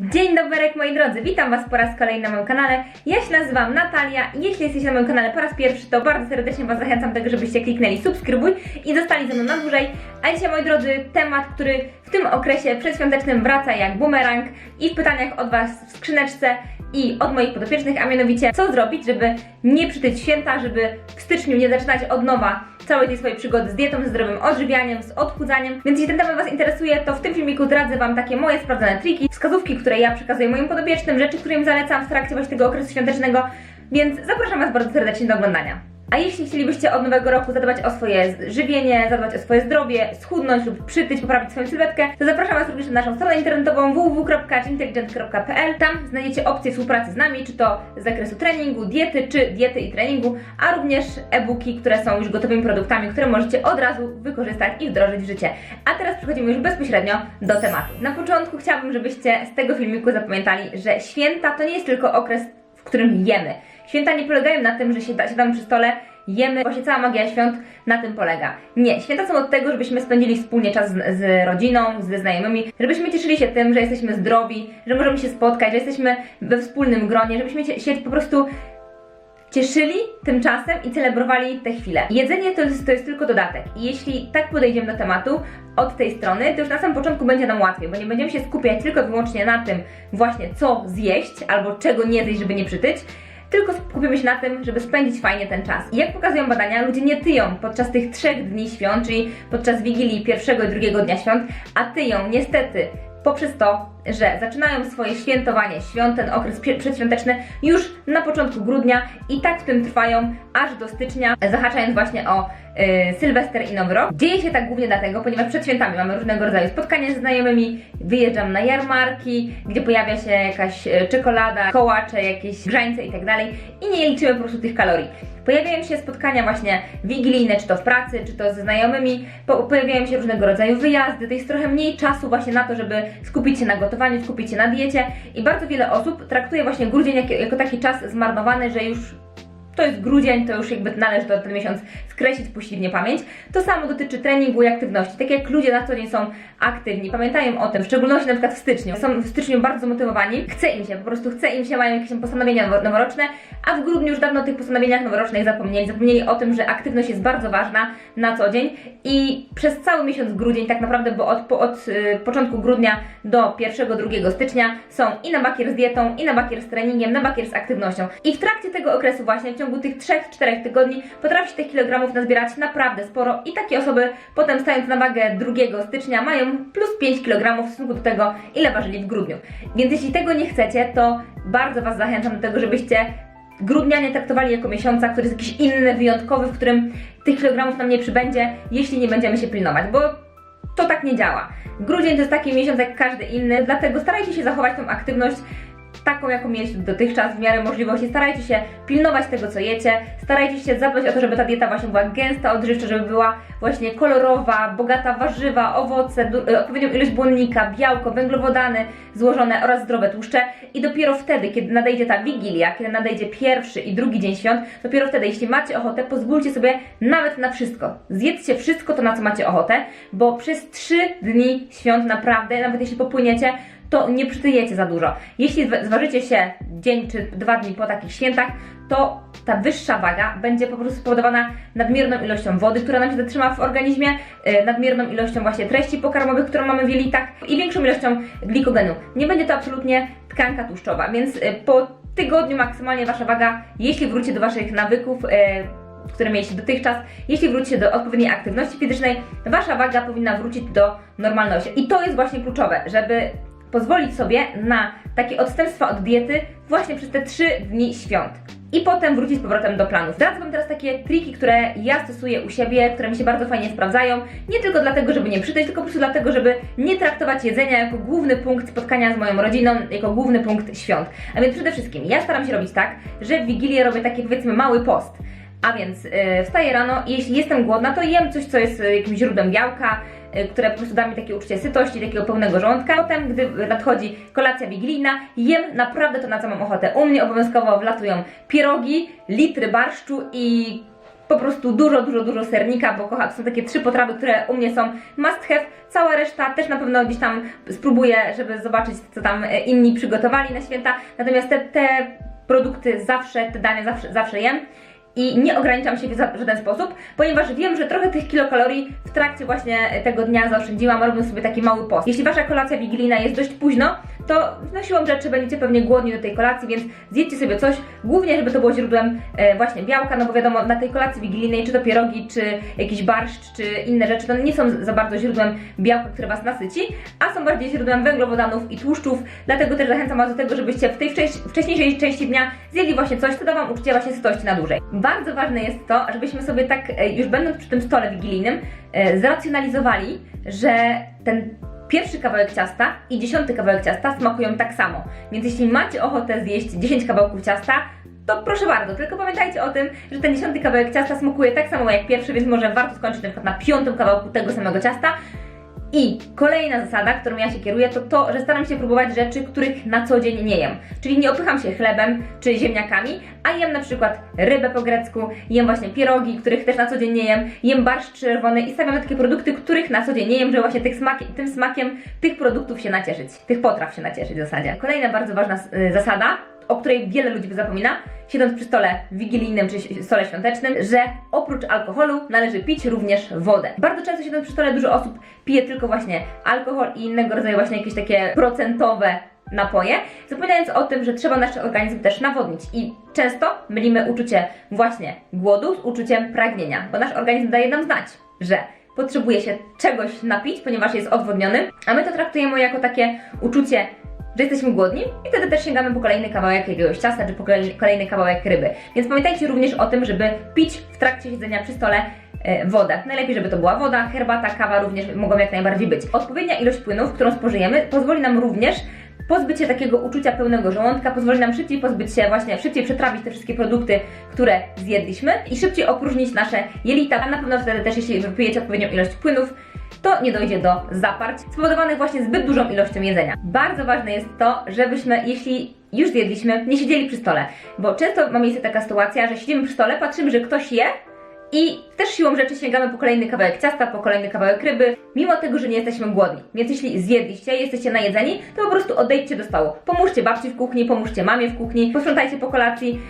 Dzień dobry, moi drodzy, witam Was po raz kolejny na moim kanale. Ja się nazywam Natalia jeśli jesteście na moim kanale po raz pierwszy, to bardzo serdecznie Was zachęcam do tego, żebyście kliknęli subskrybuj i zostali ze mną na dłużej. A dzisiaj, moi drodzy, temat, który w tym okresie przedświątecznym wraca jak bumerang i w pytaniach od Was w skrzyneczce i od moich podopiecznych, a mianowicie co zrobić, żeby nie przytyć święta, żeby w styczniu nie zaczynać od nowa całej tej swojej przygody z dietą, ze zdrowym odżywianiem, z odchudzaniem. Więc jeśli ten temat Was interesuje, to w tym filmiku zdradzę Wam takie moje sprawdzone triki, wskazówki, które ja przekazuję moim podopiecznym, rzeczy, które im zalecam w trakcie właśnie tego okresu świątecznego, więc zapraszam Was bardzo serdecznie do oglądania. A jeśli chcielibyście od nowego roku zadbać o swoje żywienie, zadbać o swoje zdrowie, schudnąć lub przytyć, poprawić swoją sylwetkę, to zapraszam Was również na naszą stronę internetową www.intelligent.pl. Tam znajdziecie opcje współpracy z nami, czy to z zakresu treningu, diety, czy diety i treningu, a również e-booki, które są już gotowymi produktami, które możecie od razu wykorzystać i wdrożyć w życie. A teraz przechodzimy już bezpośrednio do tematu. Na początku chciałabym, żebyście z tego filmiku zapamiętali, że święta to nie jest tylko okres w którym jemy. Święta nie polegają na tym, że siada- siadamy przy stole, jemy, właśnie cała magia świąt na tym polega. Nie, święta są od tego, żebyśmy spędzili wspólnie czas z, z rodziną, ze znajomymi, żebyśmy cieszyli się tym, że jesteśmy zdrowi, że możemy się spotkać, że jesteśmy we wspólnym gronie, żebyśmy się, się po prostu cieszyli tym czasem i celebrowali te chwile. Jedzenie to jest, to jest tylko dodatek. I jeśli tak podejdziemy do tematu od tej strony, to już na samym początku będzie nam łatwiej, bo nie będziemy się skupiać tylko i wyłącznie na tym właśnie co zjeść albo czego nie zjeść, żeby nie przytyć, tylko skupimy się na tym, żeby spędzić fajnie ten czas. I jak pokazują badania, ludzie nie tyją podczas tych trzech dni świąt, czyli podczas Wigilii pierwszego i drugiego dnia świąt, a tyją niestety poprzez to, że zaczynają swoje świętowanie świąt, ten okres przedświąteczny już na początku grudnia i tak w tym trwają aż do stycznia, zahaczając właśnie o y, Sylwester i Nowy Rok. Dzieje się tak głównie dlatego, ponieważ przed świętami mamy różnego rodzaju spotkania ze znajomymi, wyjeżdżam na jarmarki, gdzie pojawia się jakaś y, czekolada, kołacze, jakieś grzańce i tak i nie liczymy po prostu tych kalorii. Pojawiają się spotkania właśnie wigilijne, czy to w pracy, czy to ze znajomymi, po, pojawiają się różnego rodzaju wyjazdy, to jest trochę mniej czasu właśnie na to, żeby skupić się na gotowaniu, skupić się na diecie i bardzo wiele osób traktuje właśnie grudzień jako, jako taki czas zmarnowany, że już to jest grudzień, to już jakby należy to ten miesiąc skreślić, puścić w niepamięć. To samo dotyczy treningu i aktywności. Tak jak ludzie na co dzień są aktywni, pamiętają o tym, w szczególności na przykład w styczniu, są w styczniu bardzo zmotywowani, chce im się, po prostu chce im się, mają jakieś postanowienia nowo- noworoczne, a w grudniu już dawno o tych postanowieniach noworocznych zapomnieli. Zapomnieli o tym, że aktywność jest bardzo ważna na co dzień i przez cały miesiąc grudzień, tak naprawdę, bo od, po, od y, początku grudnia do 1-2 stycznia są i na bakier z dietą, i na bakier z treningiem, na bakier z aktywnością. I w trakcie tego okresu właśnie, w ciągu tych 3-4 tygodni potrafi się tych kilogramów nazbierać naprawdę sporo i takie osoby potem stając na wagę 2 stycznia mają plus 5 kg w stosunku do tego, ile ważyli w grudniu. Więc jeśli tego nie chcecie, to bardzo Was zachęcam do tego, żebyście grudnia nie traktowali jako miesiąca, który jest jakiś inny, wyjątkowy, w którym tych kilogramów nam nie przybędzie, jeśli nie będziemy się pilnować, bo to tak nie działa. Grudzień to jest taki miesiąc jak każdy inny, dlatego starajcie się zachować tą aktywność taką, jaką mieliście dotychczas, w miarę możliwości. Starajcie się pilnować tego, co jecie, starajcie się zadbać o to, żeby ta dieta właśnie była gęsta, odżywcza, żeby była właśnie kolorowa, bogata warzywa, owoce, e, odpowiednią ilość błonnika, białko, węglowodany złożone oraz zdrowe tłuszcze. I dopiero wtedy, kiedy nadejdzie ta wigilia, kiedy nadejdzie pierwszy i drugi dzień świąt, dopiero wtedy, jeśli macie ochotę, pozwólcie sobie nawet na wszystko. Zjedzcie wszystko to, na co macie ochotę, bo przez trzy dni świąt naprawdę, nawet jeśli popłyniecie, to nie przytyjecie za dużo. Jeśli zwa- zważycie się dzień czy dwa dni po takich świętach, to ta wyższa waga będzie po prostu spowodowana nadmierną ilością wody, która nam się zatrzyma w organizmie, yy, nadmierną ilością właśnie treści pokarmowych, którą mamy w jelitach i większą ilością glikogenu. Nie będzie to absolutnie tkanka tłuszczowa, więc yy, po tygodniu maksymalnie wasza waga, jeśli wrócicie do waszych nawyków, yy, które mieliście dotychczas, jeśli wrócicie do odpowiedniej aktywności fizycznej, wasza waga powinna wrócić do normalności. I to jest właśnie kluczowe, żeby pozwolić sobie na takie odstępstwa od diety właśnie przez te 3 dni świąt. I potem wrócić z powrotem do planów. Zdradzę Wam teraz takie triki, które ja stosuję u siebie, które mi się bardzo fajnie sprawdzają. Nie tylko dlatego, żeby nie przytyć, tylko po prostu dlatego, żeby nie traktować jedzenia jako główny punkt spotkania z moją rodziną, jako główny punkt świąt. A więc przede wszystkim ja staram się robić tak, że w Wigilię robię taki powiedzmy mały post. A więc yy, wstaję rano i jeśli jestem głodna, to jem coś, co jest y, jakimś źródłem białka, które po prostu da mi takie uczucie sytości, takiego pełnego żołądka. Potem, gdy nadchodzi kolacja wigilijna, jem naprawdę to, na co mam ochotę. U mnie obowiązkowo wlatują pierogi, litry barszczu i po prostu dużo, dużo, dużo sernika, bo kocham, to są takie trzy potrawy, które u mnie są must have. Cała reszta też na pewno gdzieś tam spróbuję, żeby zobaczyć, co tam e, inni przygotowali na święta. Natomiast te, te produkty zawsze, te dania zawsze, zawsze jem. I nie ograniczam się w żaden sposób, ponieważ wiem, że trochę tych kilokalorii w trakcie właśnie tego dnia zaoszczędziłam, robiąc sobie taki mały post. Jeśli wasza kolacja wigilijna jest dość późno, to no siłą rzeczy będziecie pewnie głodni do tej kolacji, więc zjedźcie sobie coś, głównie żeby to było źródłem e, właśnie białka, no bo wiadomo, na tej kolacji wigilijnej, czy to pierogi, czy jakiś barszcz, czy inne rzeczy, to nie są za bardzo źródłem białka, które was nasyci, a są bardziej źródłem węglowodanów i tłuszczów, dlatego też zachęcam was do tego, żebyście w tej wcześ- wcześniejszej części dnia zjedli właśnie coś, co da wam uczucie właśnie sytości na dłużej. Bardzo ważne jest to, żebyśmy sobie tak, e, już będąc przy tym stole wigilijnym, e, zracjonalizowali, że ten pierwszy kawałek ciasta i dziesiąty kawałek ciasta smakują tak samo. Więc jeśli macie ochotę zjeść 10 kawałków ciasta, to proszę bardzo, tylko pamiętajcie o tym, że ten dziesiąty kawałek ciasta smakuje tak samo jak pierwszy, więc może warto skończyć na przykład na piątym kawałku tego samego ciasta. I kolejna zasada, którą ja się kieruję, to to, że staram się próbować rzeczy, których na co dzień nie jem. Czyli nie opycham się chlebem czy ziemniakami, a jem na przykład rybę po grecku, jem właśnie pierogi, których też na co dzień nie jem, jem barszcz czerwony i stawiam takie produkty, których na co dzień nie jem, żeby właśnie tym smakiem tych produktów się nacieszyć, tych potraw się nacieszyć w zasadzie. Kolejna bardzo ważna y, zasada, o której wiele ludzi zapomina, siedząc przy stole wigilijnym czy stole świątecznym, że oprócz alkoholu należy pić również wodę. Bardzo często siedząc przy stole dużo osób pije tylko właśnie alkohol i innego rodzaju właśnie jakieś takie procentowe napoje, zapominając o tym, że trzeba nasz organizm też nawodnić i często mylimy uczucie właśnie głodu z uczuciem pragnienia, bo nasz organizm daje nam znać, że potrzebuje się czegoś napić, ponieważ jest odwodniony, a my to traktujemy jako takie uczucie że jesteśmy głodni i wtedy też sięgamy po kolejny kawałek jakiegoś ciasta czy po kolej- kolejny kawałek ryby. Więc pamiętajcie również o tym, żeby pić w trakcie siedzenia przy stole e, wodę. Najlepiej, żeby to była woda, herbata, kawa również mogą jak najbardziej być. Odpowiednia ilość płynów, którą spożyjemy, pozwoli nam również pozbyć się takiego uczucia pełnego żołądka, pozwoli nam szybciej pozbyć się właśnie, szybciej przetrawić te wszystkie produkty, które zjedliśmy i szybciej opróżnić nasze jelita, a na pewno wtedy też jeśli wypijecie odpowiednią ilość płynów, to nie dojdzie do zaparć spowodowanych właśnie zbyt dużą ilością jedzenia. Bardzo ważne jest to, żebyśmy, jeśli już zjedliśmy, nie siedzieli przy stole, bo często ma miejsce taka sytuacja, że siedzimy przy stole, patrzymy, że ktoś je i też siłą rzeczy sięgamy po kolejny kawałek ciasta, po kolejny kawałek ryby, mimo tego, że nie jesteśmy głodni. Więc jeśli zjedliście, jesteście najedzeni, to po prostu odejdźcie do stołu. Pomóżcie babci w kuchni, pomóżcie mamie w kuchni, posprzątajcie po kolacji,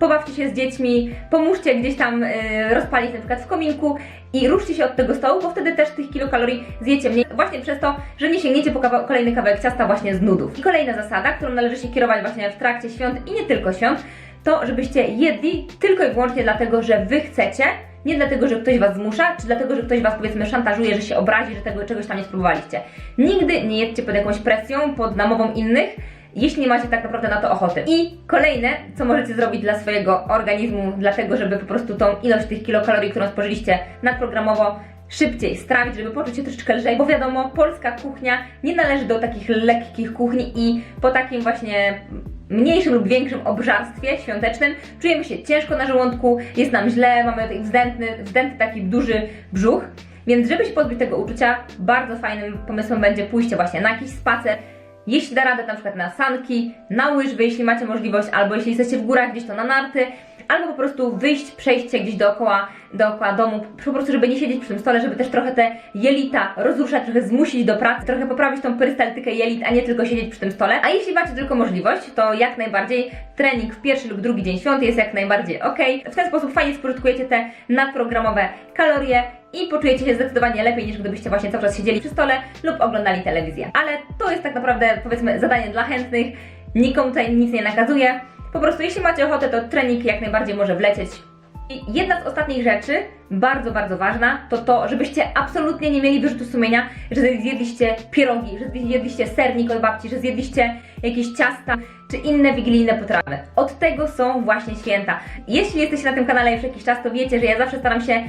pobawcie się z dziećmi, pomóżcie gdzieś tam y, rozpalić na przykład w kominku i ruszcie się od tego stołu, bo wtedy też tych kilokalorii zjecie mniej. Właśnie przez to, że nie sięgniecie po kolejny kawałek ciasta właśnie z nudów. I kolejna zasada, którą należy się kierować właśnie w trakcie świąt i nie tylko świąt, to żebyście jedli tylko i wyłącznie dlatego, że wy chcecie, nie dlatego, że ktoś was zmusza, czy dlatego, że ktoś was powiedzmy szantażuje, że się obrazi, że tego czegoś tam nie spróbowaliście. Nigdy nie jedźcie pod jakąś presją, pod namową innych, jeśli nie macie tak naprawdę na to ochoty. I kolejne, co możecie zrobić dla swojego organizmu, dlatego, żeby po prostu tą ilość tych kilokalorii, którą spożyliście nadprogramowo, szybciej strawić, żeby poczuć się troszeczkę lżej, bo wiadomo, polska kuchnia nie należy do takich lekkich kuchni i po takim właśnie mniejszym lub większym obżarstwie świątecznym czujemy się ciężko na żołądku, jest nam źle, mamy wzdętny, wzdęty taki duży brzuch. Więc żeby się pozbyć tego uczucia, bardzo fajnym pomysłem będzie pójście właśnie na jakiś spacer, jeśli da radę na przykład na sanki, na łyżwy, jeśli macie możliwość, albo jeśli jesteście w górach gdzieś to na narty, albo po prostu wyjść, przejść się gdzieś dookoła, dookoła domu, po prostu żeby nie siedzieć przy tym stole, żeby też trochę te jelita rozruszać, trochę zmusić do pracy, trochę poprawić tą perystaltykę jelit, a nie tylko siedzieć przy tym stole. A jeśli macie tylko możliwość, to jak najbardziej trening w pierwszy lub drugi dzień świąt jest jak najbardziej ok. W ten sposób fajnie spożytkujecie te nadprogramowe kalorie i poczujecie się zdecydowanie lepiej niż gdybyście właśnie cały czas siedzieli przy stole lub oglądali telewizję. Ale to jest tak naprawdę powiedzmy zadanie dla chętnych, nikomu tutaj nic nie nakazuje. Po prostu jeśli macie ochotę, to trening jak najbardziej może wlecieć. I jedna z ostatnich rzeczy, bardzo, bardzo ważna, to to, żebyście absolutnie nie mieli wyrzutu sumienia, że zjedliście pierogi, że zjedliście sernik od babci, że zjedliście jakieś ciasta czy inne wigilijne potrawy. Od tego są właśnie święta. Jeśli jesteście na tym kanale już jakiś czas, to wiecie, że ja zawsze staram się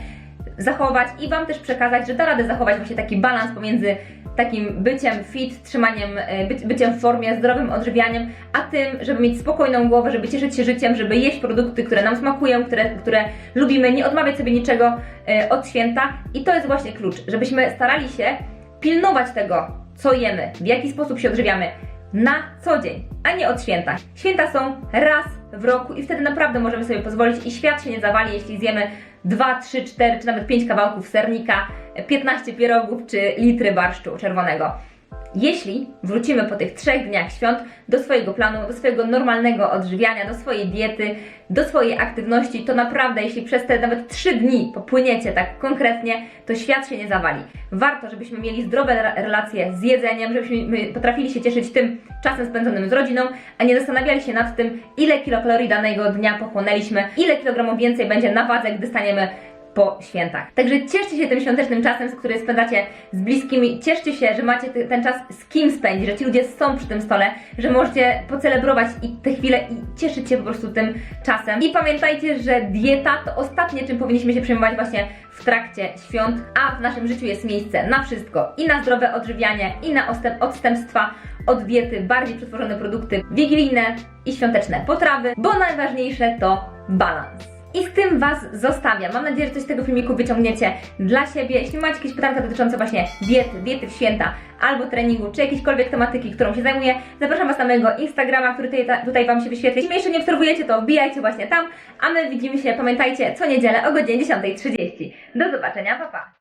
zachować i Wam też przekazać, że da radę zachować właśnie taki balans pomiędzy takim byciem fit, trzymaniem, e, by, byciem w formie, zdrowym odżywianiem, a tym, żeby mieć spokojną głowę, żeby cieszyć się życiem, żeby jeść produkty, które nam smakują, które, które lubimy, nie odmawiać sobie niczego e, od święta i to jest właśnie klucz, żebyśmy starali się pilnować tego, co jemy, w jaki sposób się odżywiamy na co dzień, a nie od święta. Święta są raz w roku i wtedy naprawdę możemy sobie pozwolić i świat się nie zawali, jeśli zjemy 2, 3, 4 czy nawet 5 kawałków sernika, 15 pierogów czy litry barszczu czerwonego. Jeśli wrócimy po tych trzech dniach świąt do swojego planu, do swojego normalnego odżywiania, do swojej diety, do swojej aktywności, to naprawdę, jeśli przez te nawet trzy dni popłyniecie tak konkretnie, to świat się nie zawali. Warto, żebyśmy mieli zdrowe re- relacje z jedzeniem, żebyśmy my potrafili się cieszyć tym czasem spędzonym z rodziną, a nie zastanawiali się nad tym, ile kilokalorii danego dnia pochłonęliśmy, ile kilogramów więcej będzie na wadze, gdy staniemy po świętach. Także cieszcie się tym świątecznym czasem, który spędzacie z bliskimi. Cieszcie się, że macie ten czas z kim spędzić, że ci ludzie są przy tym stole, że możecie pocelebrować i te chwile i cieszyć się po prostu tym czasem. I pamiętajcie, że dieta to ostatnie, czym powinniśmy się przejmować właśnie w trakcie świąt, a w naszym życiu jest miejsce na wszystko i na zdrowe odżywianie, i na odstępstwa od diety, bardziej przetworzone produkty wigilijne i świąteczne potrawy, bo najważniejsze to balans. I z tym Was zostawiam. Mam nadzieję, że coś z tego filmiku wyciągniecie dla siebie. Jeśli macie jakieś pytanka dotyczące właśnie diety, diety w święta, albo treningu, czy jakiejkolwiek tematyki, którą się zajmuję, zapraszam Was na mojego Instagrama, który tutaj, tutaj Wam się wyświetli. Jeśli jeszcze nie obserwujecie, to wbijajcie właśnie tam, a my widzimy się, pamiętajcie, co niedzielę o godzinie 10.30. Do zobaczenia, pa pa!